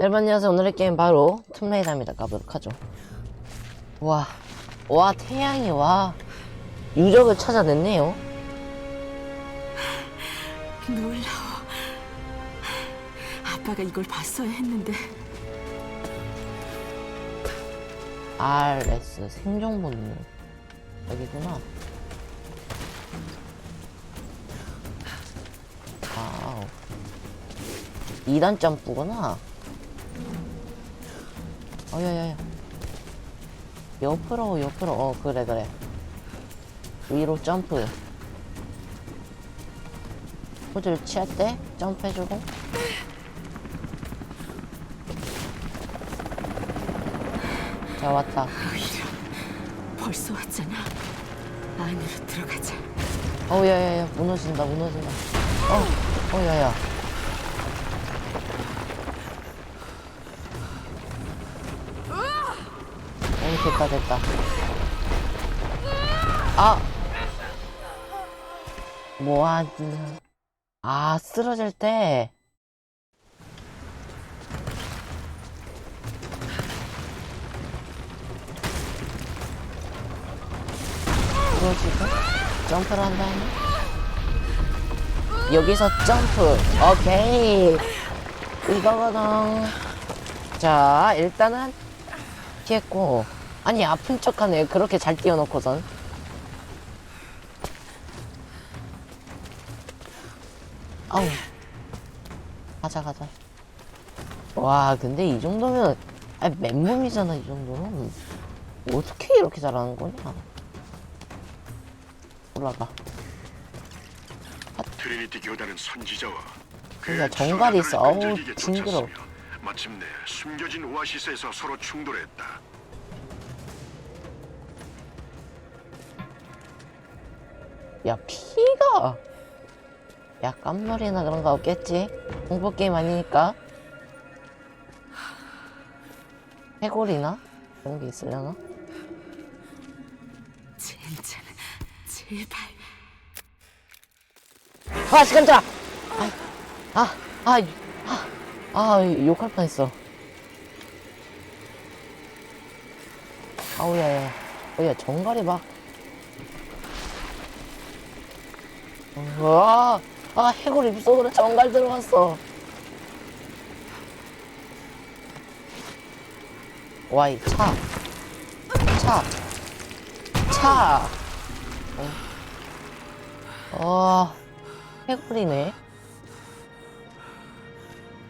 여러분 안녕하세요. 오늘의 게임 바로 툼레이더입니다. 가보도록 하죠. 와, 와 태양이 와. 유적을 찾아냈네요. 놀라워. 아빠가 이걸 봤어야 했는데. RS 생존 본능. 여기구나. 와우. 2단 점프구나 어여여여 옆으로 옆으로. 어 그래 그래. 위로 점프. 포즈를 취할 때 점프해주고. 자 왔다. 오히려 벌써 왔잖아. 안으로 들어가자. 어우 야야야. 무너진다 무너진다. 어, 어 야야 됐다 됐다. 아! 뭐하지? 아 쓰러질 때. 쓰러지고 점프를 한 다음에 여기서 점프. 오케이. 이거거든. 자 일단은 피했고 아니 아픈 척하네. 그렇게 잘 뛰어놓고선. 아우. 가자 가자. 와 근데 이 정도면 아니 맨몸이잖아 이 정도는 어떻게 이렇게 잘하는 거냐? 올라가. 트리니티 교단은 선지자와 그러니까 그의 정갈이 있어. 어우, 징그러워. 쫓았으며 마침내 숨겨진 오아시스에서 서로 충돌했다. 야 피가 야 깜놀이나 그런 거 없겠지? 공포 게임 아니니까. 해골이나 그런 게 있으려나? 젠장, 제발. 아 시간 자 아아아 아, 아, 욕할 뻔했어. 아우야야 어야 정갈이 막 와, 아 해골 입속으로 정갈 들어갔어 와 이 차 차, 차. 어, 어 해골이네.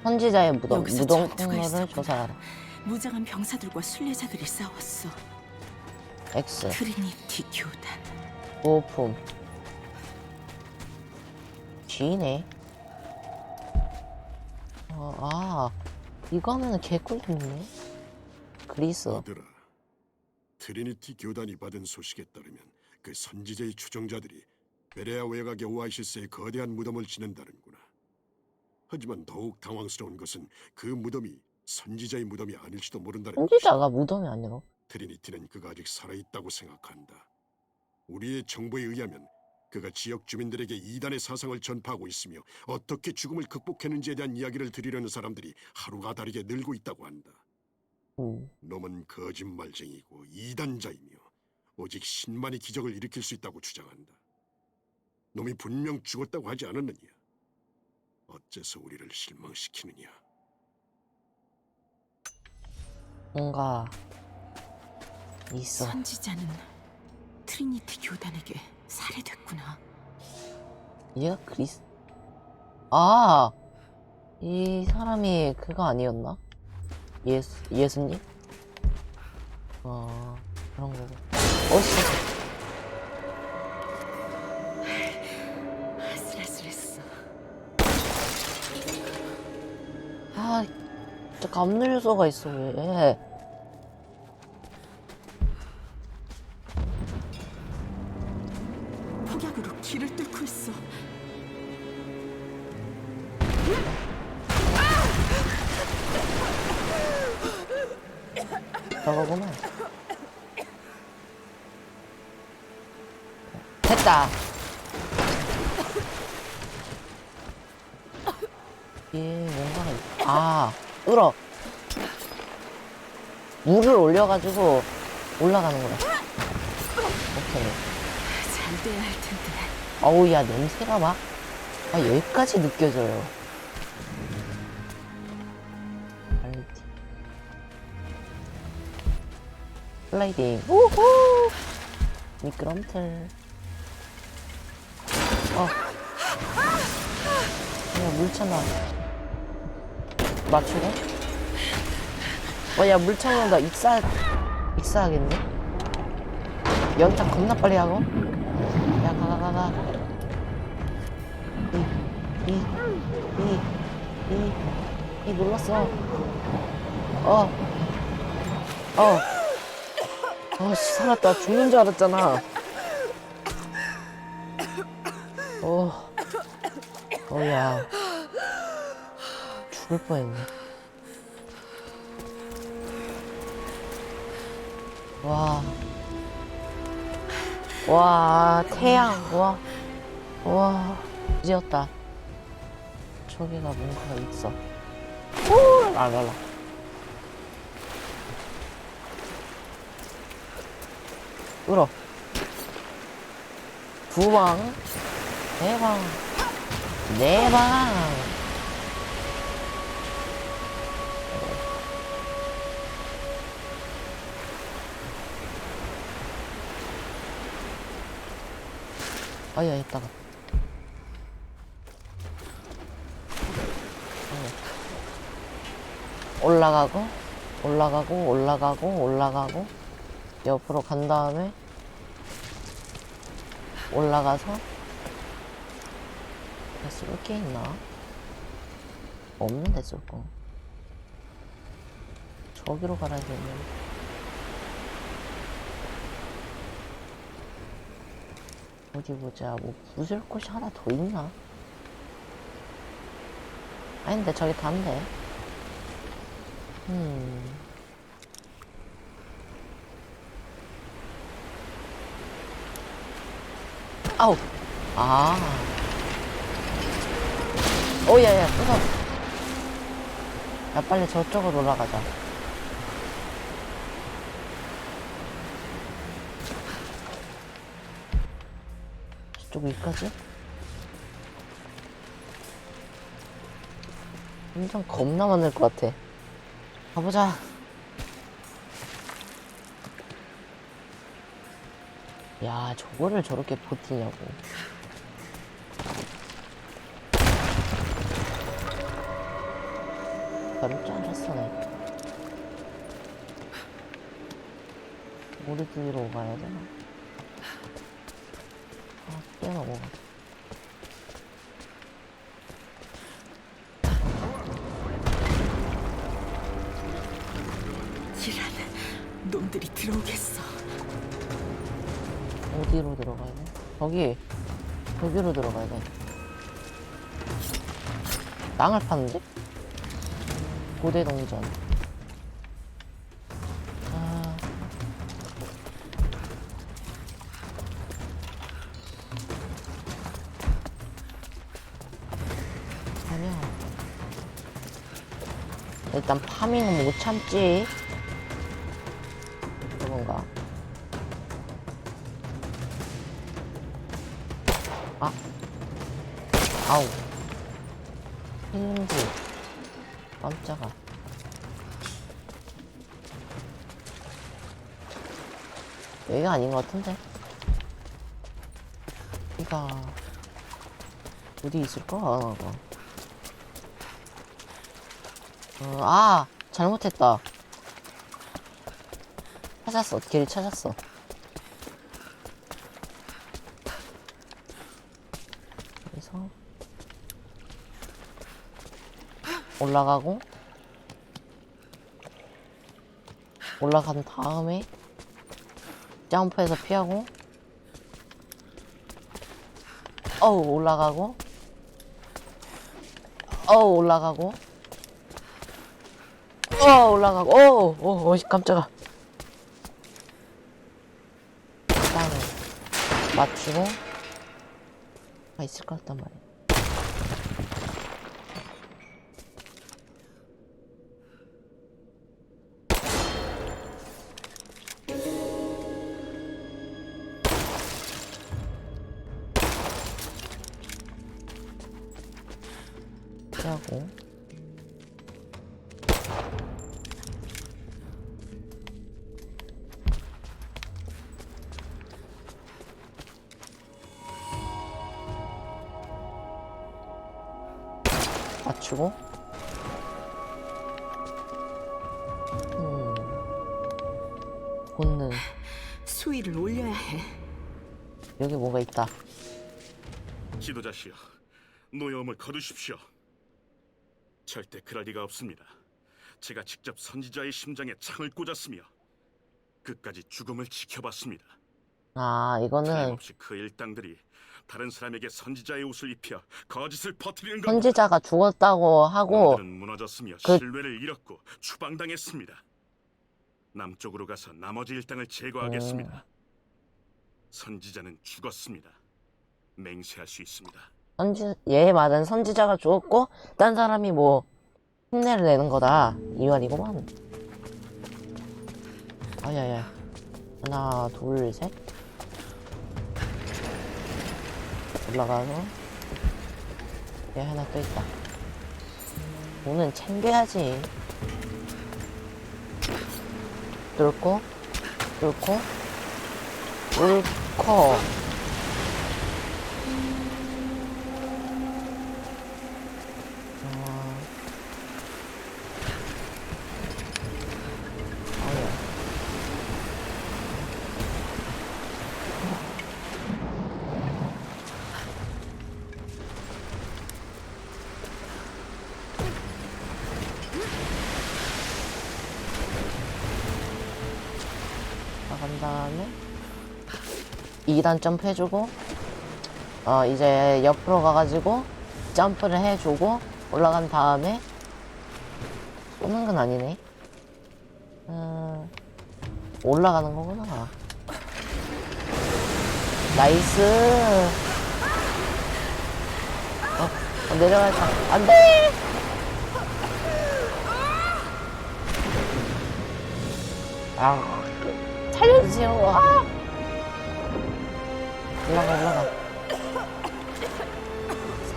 선지자의 무덤, 여기서 무덤 전투가 통로를 있었구나. 조사하라. 무장한 병사들과 순례자들이 싸웠어. X, 트리니티 교단. 보호품. G네. 어, 아, 이거 하면은 개꿀이네. 그리스. 아들아, 트리니티 교단이 받은 소식에 따르면 그 선지자의 추종자들이 베레아 외곽의 오아시스에 거대한 무덤을 짓는다는구나. 하지만 더욱 당황스러운 것은 그 무덤이 선지자의 무덤이 아닐지도 모른다는. 선지자가 무덤이 아니라. 트리니티는 그가 아직 살아있다고 생각한다. 우리의 정보에 의하면 그가 지역 주민들에게 이단의 사상을 전파하고 있으며 어떻게 죽음을 극복했는지에 대한 이야기를 들으려는 사람들이 하루가 다르게 늘고 있다고 한다. 음. 놈은 거짓말쟁이고 이단자이며 오직 신만이 기적을 일으킬 수 있다고 주장한다. 놈이 분명 죽었다고 하지 않았느냐? 어째서 우리를 실망시키느냐? 뭔가 있어. 선지자는 트리니티 교단에게 살해됐구나. 얘가 그리스. 아, 이 사람이 그거 아니었나? 예수 예수님? 어 그런 거고. 어 씨. 아슬아슬했어. 아, 저 감늘소가 있어 왜? 저거구나. 됐다. 얘 뭔가가 있... 아, 울어. 물을 올려가지고 올라가는 거야. 오케이. 잘 돼야 할 텐데. 어우, 야, 냄새가 막, 아, 여기까지 느껴져요. 슬라이딩. 우후! 미끄럼틀. 어. 야, 물차나. 맞추고? 어, 야, 물차 온다. 익사, 익사하겠네? 연타 겁나 빨리 하고. 야, 가, 가, 가, 가. 이, 이, 이, 이, 이 눌렀어. 어. 어. 어, 씨, 살았다. 죽는 줄 알았잖아. 어. 어, 야. 죽을 뻔했네. 와. 와, 태양. 와. 와. 지었다. 저기가 뭔가가 있어. 오! 라라라. 울어. 두 방. 네 방. 네 방. 아야, 이따가. 올라가고 올라가고 올라가고 올라가고 옆으로 간 다음에 올라가서 쏠게 있나? 없는데 쏠거 저기로 되는 어디 보자 뭐 부술 곳이 하나 더 있나? 아닌데 저기 단데 음. 아우. 아. 오, 야, 야, 끊어. 야, 빨리 저쪽으로 올라가자. 저쪽 위까지? 엄청 겁나 많을 것 같아. 가보자. 야, 저거를 저렇게 버티냐고. 잘랐어, 내. 머리 뒤로 가야 되나? 아. 이란 놈들이 들어오겠어. 어디로 들어가야 돼? 저기, 여기로 들어가야 돼. 땅을 파는데? 고대 동전. 아. 아니야. 일단 파밍은 못 참지. 아우. 힘지. 깜짝아. 여기가 아닌 것 같은데? 여기가 어디 있을까? 어, 아! 잘못했다. 찾았어. 길 찾았어. 여기서 올라가고 올라간 다음에 점프해서 피하고 어우 올라가고 어우 올라가고 어 올라가고 어우 어, 어 깜짝아. 그다음에 맞추고 아 있을 것 같단 말이야 하고 맞추고 음. 본능 수위를 올려야 해. 여기 뭐가 있다 지도자시여, 노여움을 거두십시오. 절대 그럴 리가 없습니다. 제가 직접 선지자의 심장에 창을 꽂았으며 끝까지 죽음을 지켜봤습니다. 아, 이거는 틀림없이 그 일당들이 다른 사람에게 선지자의 옷을 입혀 거짓을 퍼뜨리는 겁니다. 선지자가 죽었다고 하고 무너졌으며 그- 신뢰를 잃었고 추방당했습니다. 남쪽으로 가서 나머지 일당을 제거하겠습니다. 음. 선지자는 죽었습니다. 맹세할 수 있습니다. 선지 얘 말은 선지자가 죽었고 딴 사람이 뭐 흉내를 내는 거다 이 말이구만. 아야야. 하나, 둘, 셋. 올라가서 얘 하나 또 있다. 오는 챙겨야지. 뚫고, 뚫고, 뚫고. 다음에 2단 점프 해주고 어 이제 옆으로 가가지고 점프를 해주고 올라간 다음에 쏘는 건 아니네 음, 올라가는 거구나. 나이스. 어, 어, 내려가자. 안 돼! 아, 살려주세요. 아! 올라가, 올라가.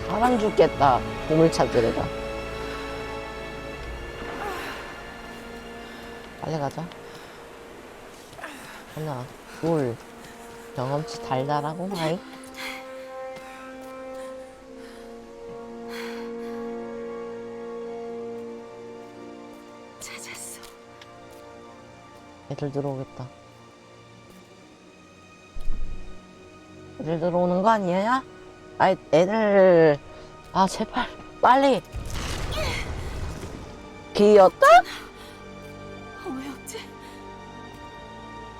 사람 죽겠다. 보물찾기래가. 빨리 가자. 하나, 둘. 경험치 달달하고 마이. 찾았어. 애들 들어오겠다. 들 들어오는 거 아니야? 아이, 애들. 아, 제발. 빨리. 기었다? 왜 없지?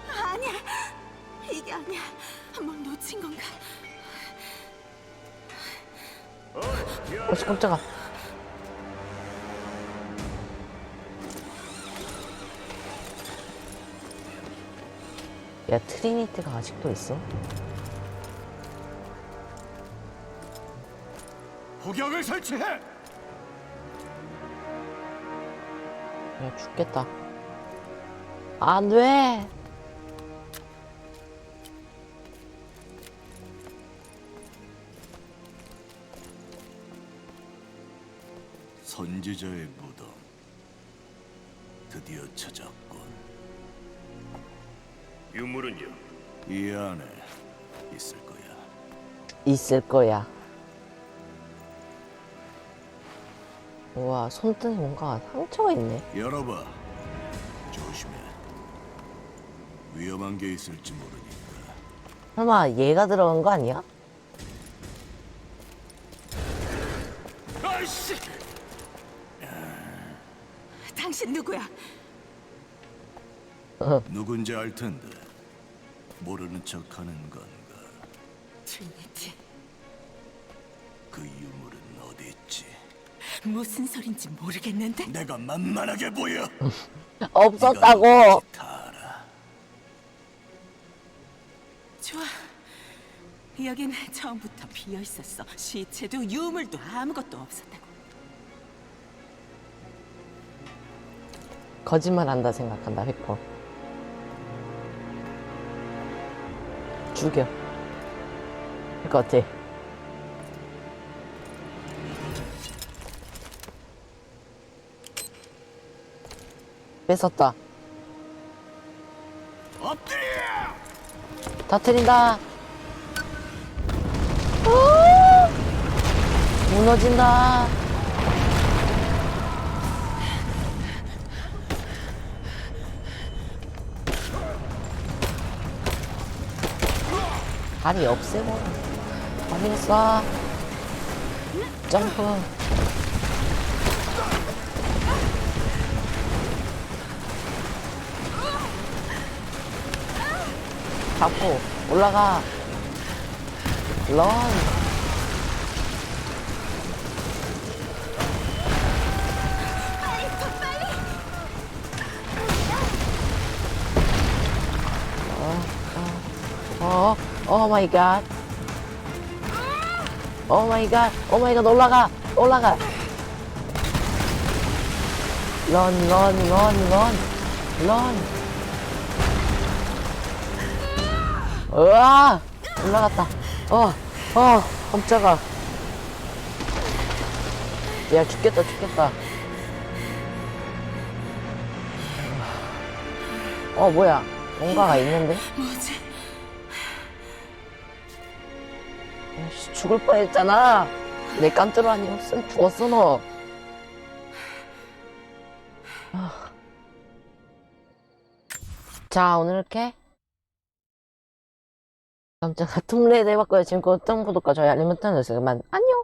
아니야. 이게 아니야. 뭘 놓친 건가? 어씨, 깜짝아. 야, 트리니티가 아직도 있어? 폭격을 설치해! 야, 죽겠다. 안 돼! 선지자의 무덤 드디어 찾았군. 유물은요? 이 안에 있을 거야. 있을 거야. 우와, 손등에 뭔가 상처가 있네. 열어봐. 조심해. 위험한 게 있을지 모르니까. 설마 얘가 들어간 거 아니야? 아이씨! 당신 누구야? 누군지 알 텐데 모르는 척하는 건가? 트리니티. 그 있지? 무슨 소린지 모르겠는데. 내가 만만하게 보여. 없었다고! 다 알아. 좋아. 여긴 처음부터 비어 있었어. 시체도 유물도 아무것도 없었다고. 거짓말 한다 생각한다, 휘퍼. 죽여. 할것 같아. 뺏었다. 터트린다. 무너진다. 아니 없애고. 어디 있어. 점프. 잡고 올라가 런 어, 오 마이 갓. 오 마이 갓. 오 마이 갓. 올라가. 올라가. 런, 런, 런, 런. 런. 으아! 올라갔다. 어, 어, 깜짝아. 야, 죽겠다, 죽겠다. 어, 뭐야. 뭔가가 있는데? 뭐지? 씨, 죽을 뻔했잖아. 내 깐뚜루 아니었으면 죽었어 너. 아. 자 오늘 이렇게 깜짝아 툼레이드 해봤고요. 지금껏 어떤 구독과 좋아요 알림 버튼 눌러주세요. 그만 안녕.